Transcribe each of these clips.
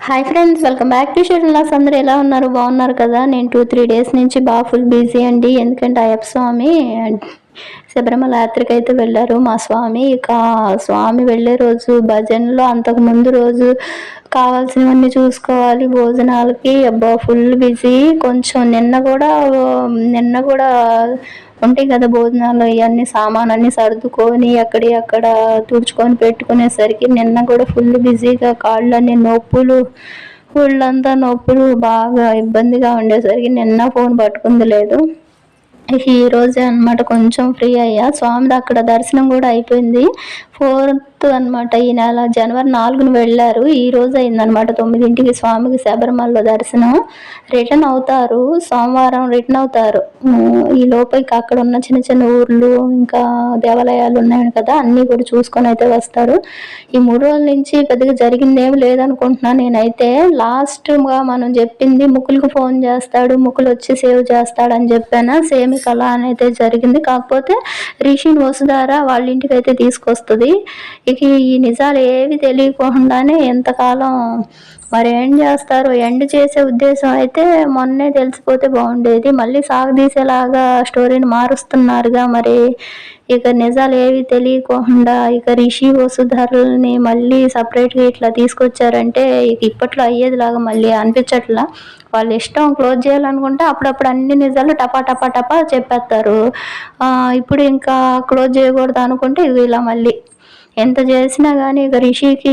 Hi friends welcome back to shed లాస్ అందరూ ఎలా ఉన్నారు? బాగున్నారు కదా? నేను టూ త్రీ డేస్ నుంచి బాగా ఫుల్ బిజీ అండి. ఎందుకంటే అయ్యప్ప స్వామి శబరిమల యాత్రకి అయితే వెళ్ళారు మా స్వామి. ఇక స్వామి వెళ్ళే రోజు భజనలో అంతకు ముందు రోజు కావాల్సినవన్నీ చూసుకోవాలి భోజనాలకి. అబ్బా ఫుల్ బిజీ కొంచెం నిన్న కూడా నిన్న కూడా ఉంటాయి కదా భోజనాలు ఇవన్నీ సామాన్ సర్దుకొని అక్కడి అక్కడ తుడుచుకొని పెట్టుకునేసరికి నిన్న కూడా ఫుల్ బిజీగా కాళ్ళని నొప్పులు ఒళ్ళంతా నొప్పులు బాగా ఇబ్బందిగా ఉండేసరికి నిన్న ఫోన్ పట్టుకుంది లేదు ఈ రోజే అనమాట కొంచెం ఫ్రీ అయ్యా. స్వామిది అక్కడ దర్శనం కూడా అయిపోయింది. ఫోర్ ఫిఫ్త్ అనమాట ఈ నెల జనవరి నాలుగున వెళ్ళారు. ఈ రోజు అయిందనమాట తొమ్మిదింటికి స్వామికి శబరిమలలో దర్శనం. రిటర్న్ అవుతారు. సోమవారం రిటర్న్ అవుతారు. ఈ లోపలికి అక్కడ ఉన్న చిన్న చిన్న ఊర్లు ఇంకా దేవాలయాలు ఉన్నాయి కదా అన్నీ కూడా చూసుకొని అయితే వస్తారు. ఈ మూడు రోజుల నుంచి పెద్దగా జరిగింది ఏమి లేదనుకుంటున్నాను నేనైతే. లాస్ట్గా మనం చెప్పింది ముక్కులకు ఫోన్ చేస్తాడు ముక్కులు వచ్చి సేవ్ చేస్తాడు అని చెప్పాను? సేమ్ కళ అని అయితే జరిగింది. కాకపోతే రిషిని వసుధార వాళ్ళ ఇంటికి అయితే తీసుకొస్తుంది. ఇక ఈ నిజాలు ఏవి తెలియకుండానే ఎంతకాలం మరి ఏం చేస్తారు? ఎండ్ చేసే ఉద్దేశం అయితే మొన్నే తెలిసిపోతే బాగుండేది. మళ్ళీ సాగదీసేలాగా స్టోరీని మారుస్తున్నారుగా మరి. ఇక నిజాలు ఏవి తెలియకుండా ఇక రిషి వసుధరల్ని మళ్ళీ సపరేట్గా ఇట్లా తీసుకొచ్చారంటే ఇక ఇప్పట్లో అయ్యేదిలాగా మళ్ళీ అనిపించట్లా. వాళ్ళ ఇష్టం క్లోజ్ చేయాలనుకుంటే అప్పుడప్పుడు అన్ని నిజాలు టపా టపా టపా చెప్పేస్తారు. ఇప్పుడు ఇంకా క్లోజ్ చేయకూడదు అనుకుంటే ఇది ఇలా మళ్ళీ. ఎంత చేసినా కానీ ఇక రిషికి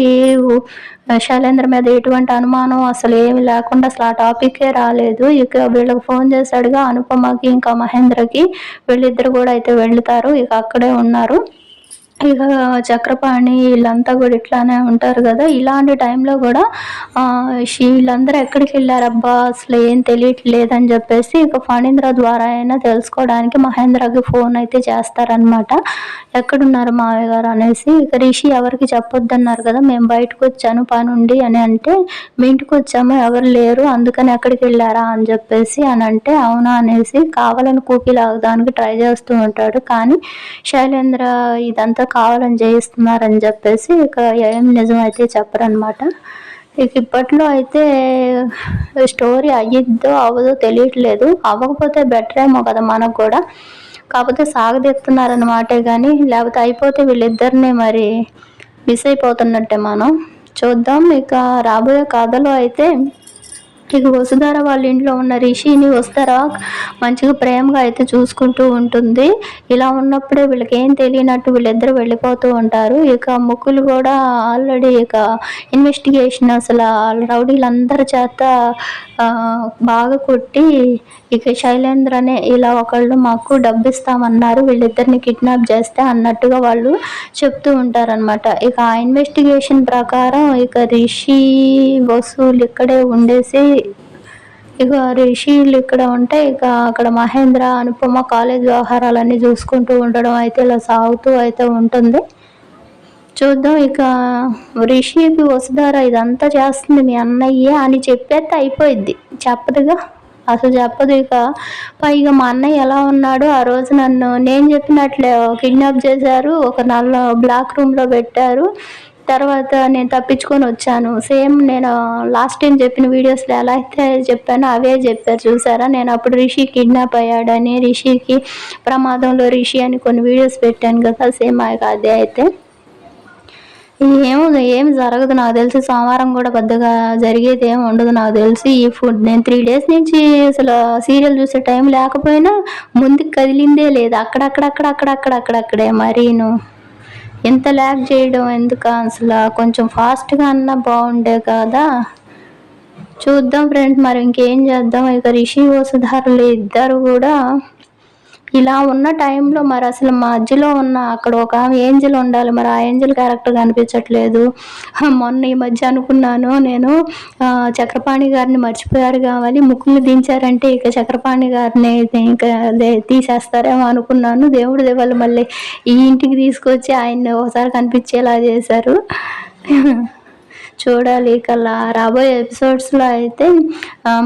శైలేంద్ర మీద ఎటువంటి అనుమానం అసలు ఏమి లేకుండా అసలు ఆ టాపిక్కే రాలేదు. ఇక వీళ్ళకి ఫోన్ చేశాడుగా అనుపమకి ఇంకా మహేంద్రకి వీళ్ళిద్దరు కూడా అయితే వెళ్తారు ఇక అక్కడే ఉన్నారు. ఇక చక్రపాణి వీళ్ళంతా కూడా ఇట్లానే ఉంటారు కదా. ఇలాంటి టైంలో కూడా వీళ్ళందరూ ఎక్కడికి వెళ్ళారబ్బా? అసలు ఏం తెలియట్లేదని చెప్పేసి ఇక ఫణీంద్ర ద్వారా అయినా తెలుసుకోవడానికి మహేంద్రకి ఫోన్ అయితే చేస్తారనమాట ఎక్కడున్నారు మావయ్య గారు? అనేసి ఇక రిషి ఎవరికి చెప్పొద్దన్నారు కదా. మేము బయటకు వచ్చాను పని ఉండి అని అంటే మీ ఇంటికి వచ్చాము ఎవరు లేరు అందుకని ఎక్కడికి వెళ్ళారా? అని చెప్పేసి అని అంటే అవునా? అనేసి కావాలని కూపీ లాగడానికి ట్రై చేస్తూ ఉంటాడు. కానీ శైలేంద్ర ఇదంతా కావాలని చేయిస్తున్నారని చెప్పేసి ఇక ఏం నిజం అయితే చెప్పరనమాట ఇక ఇప్పట్లో అయితే స్టోరీ అయ్యిద్దో అవ్వదో తెలియట్లేదు. అవ్వకపోతే బెటర్ ఏమో కదా మనకు కూడా. కాకపోతే సాగదీస్తున్నారన్నమాటే కానీ లేకపోతే అయిపోతే వీళ్ళిద్దరిని మరి మిస్ అయిపోతున్నట్టే మనం. చూద్దాం ఇక రాబోయే కథలో అయితే ఇక వసుధార వాళ్ళ ఇంట్లో ఉన్న రిషిని వస్తారా మంచిగా ప్రేమగా అయితే చూసుకుంటూ ఉంటుంది. ఇలా ఉన్నప్పుడే వీళ్ళకి ఏం తెలియనట్టు వీళ్ళిద్దరు వెళ్ళిపోతూ ఉంటారు. ఇక ముక్కులు కూడా ఆల్రెడీ ఇక ఇన్వెస్టిగేషన్ అసలు రౌడీలందరి చేత బాగా కొట్టి ఇక శైలేంద్ర అనే ఇలా ఒకళ్ళు మాకు డబ్బు ఇస్తామన్నారు వీళ్ళిద్దరిని కిడ్నాప్ చేస్తే అన్నట్టుగా వాళ్ళు చెప్తూ ఉంటారనమాట ఇక ఆ ఇన్వెస్టిగేషన్ ప్రకారం ఇక రిషి వసూలు ఇక్కడే ఉండేసి ఇక రిషిలు ఇక్కడ ఉంటే ఇక అక్కడ మహేంద్ర అనుపమ కాలేజ్ వ్యవహారాలన్నీ చూసుకుంటూ ఉండడం అయితే ఇలా సాగుతూ అయితే ఉంటుంది. చూద్దాం ఇక రిషికి వసుధార ఇదంతా చేస్తుంది మీ అన్నయ్యే అని చెప్పేస్తే అయిపోయిద్ది. చెప్పదుగా? అసలు చెప్పదు ఇక. పైగా మా అన్నయ్య ఎలా ఉన్నాడు ఆ రోజు నన్ను నేను చెప్పినట్లే కిడ్నాప్ చేశారు ఒక నల్ల బ్లాక్ రూమ్లో పెట్టారు. తర్వాత నేను తప్పించుకొని వచ్చాను. సేమ్ నేను లాస్ట్ టైం చెప్పిన వీడియోస్లో ఎలా అయితే చెప్పానో అవే చెప్పారు. చూసారా? నేను అప్పుడు రిషి కిడ్నాప్ అయ్యాడని రిషికి ప్రమాదంలో రిషి అని కొన్ని వీడియోస్ పెట్టాను కదా సేమ్ అదే అయితే. ఏమో ఏమి జరగదు నాకు తెలిసి. సోమవారం కూడా పెద్దగా జరిగేది ఏమి ఉండదు నాకు తెలిసి ఈ ఫుడ్ నేను త్రీ డేస్ నుంచి అసలు సీరియల్ చూసే టైం లేకపోయినా ముందుకు కదిలిందే లేదు. అక్కడక్కడక్కడ అక్కడక్కడక్కడక్కడే మరీను. ఎంత ల్యాగ్ చేయడం ఎందుకు అసలు? కొంచెం ఫాస్ట్గా అన్నా బాగుండే కదా. చూద్దాం ఫ్రెండ్స్ మరి ఇంకేం చేద్దాం? ఇక రిషి వసుధారులు ఇద్దరు కూడా ఇలా ఉన్న టైంలో మరి అసలు మధ్యలో ఉన్న అక్కడ ఒక ఏంజల్ ఉండాలి. మరి ఆ ఏంజల్ క్యారెక్టర్ కనిపించట్లేదు. మొన్న ఈ మధ్య అనుకున్నాను. నేను చక్రపాణి గారిని మర్చిపోయారు కావాలి. ముక్కులు దించారంటే ఇక చక్రపాణి గారిని ఇంకా తీసేస్తారేమో అనుకున్నాను. దేవుడి దేవాళ్ళు మళ్ళీ ఈ ఇంటికి తీసుకొచ్చి ఆయన్ని ఒకసారి కనిపించేలా చేశారు. చూడాలి. ఇక రాబోయే ఎపిసోడ్స్లో అయితే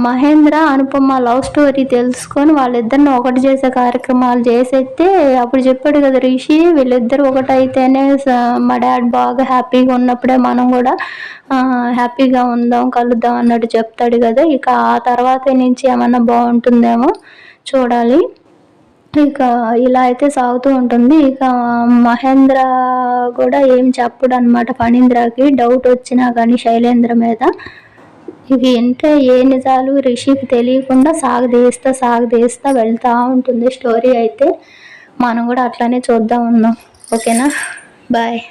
మహేంద్ర అనుపమ లవ్ స్టోరీ తెలుసుకొని వాళ్ళిద్దరిని ఒకటి చేసే కార్యక్రమాలు చేసేస్తే అప్పుడు చెప్పాడు కదా రిషి వీళ్ళిద్దరు ఒకటైతేనే మా డాడ్ బాగా హ్యాపీగా ఉన్నప్పుడే మనం కూడా హ్యాపీగా ఉందాం కలుద్దాం అన్నట్టు చెప్తాడు కదా. ఇక ఆ తర్వాత నుంచి ఏమన్నా బాగుంటుందేమో చూడాలి. ఇక ఇలా అయితే సాగుతూ ఉంటుంది. ఇక మహేంద్ర కూడా ఏం చెప్పడు అనమాట ఫణీంద్రకి డౌట్ వచ్చినా కానీ శైలేంద్ర మీద. ఇక ఇంటే ఏ నిజాలు రిషికి తెలియకుండా సాగదీస్తా సాగదీస్తా వెళ్తూ ఉంటుంది. స్టోరీ అయితే మనం కూడా అట్లానే చూద్దాం ఉన్నాం ఓకేనా? బాయ్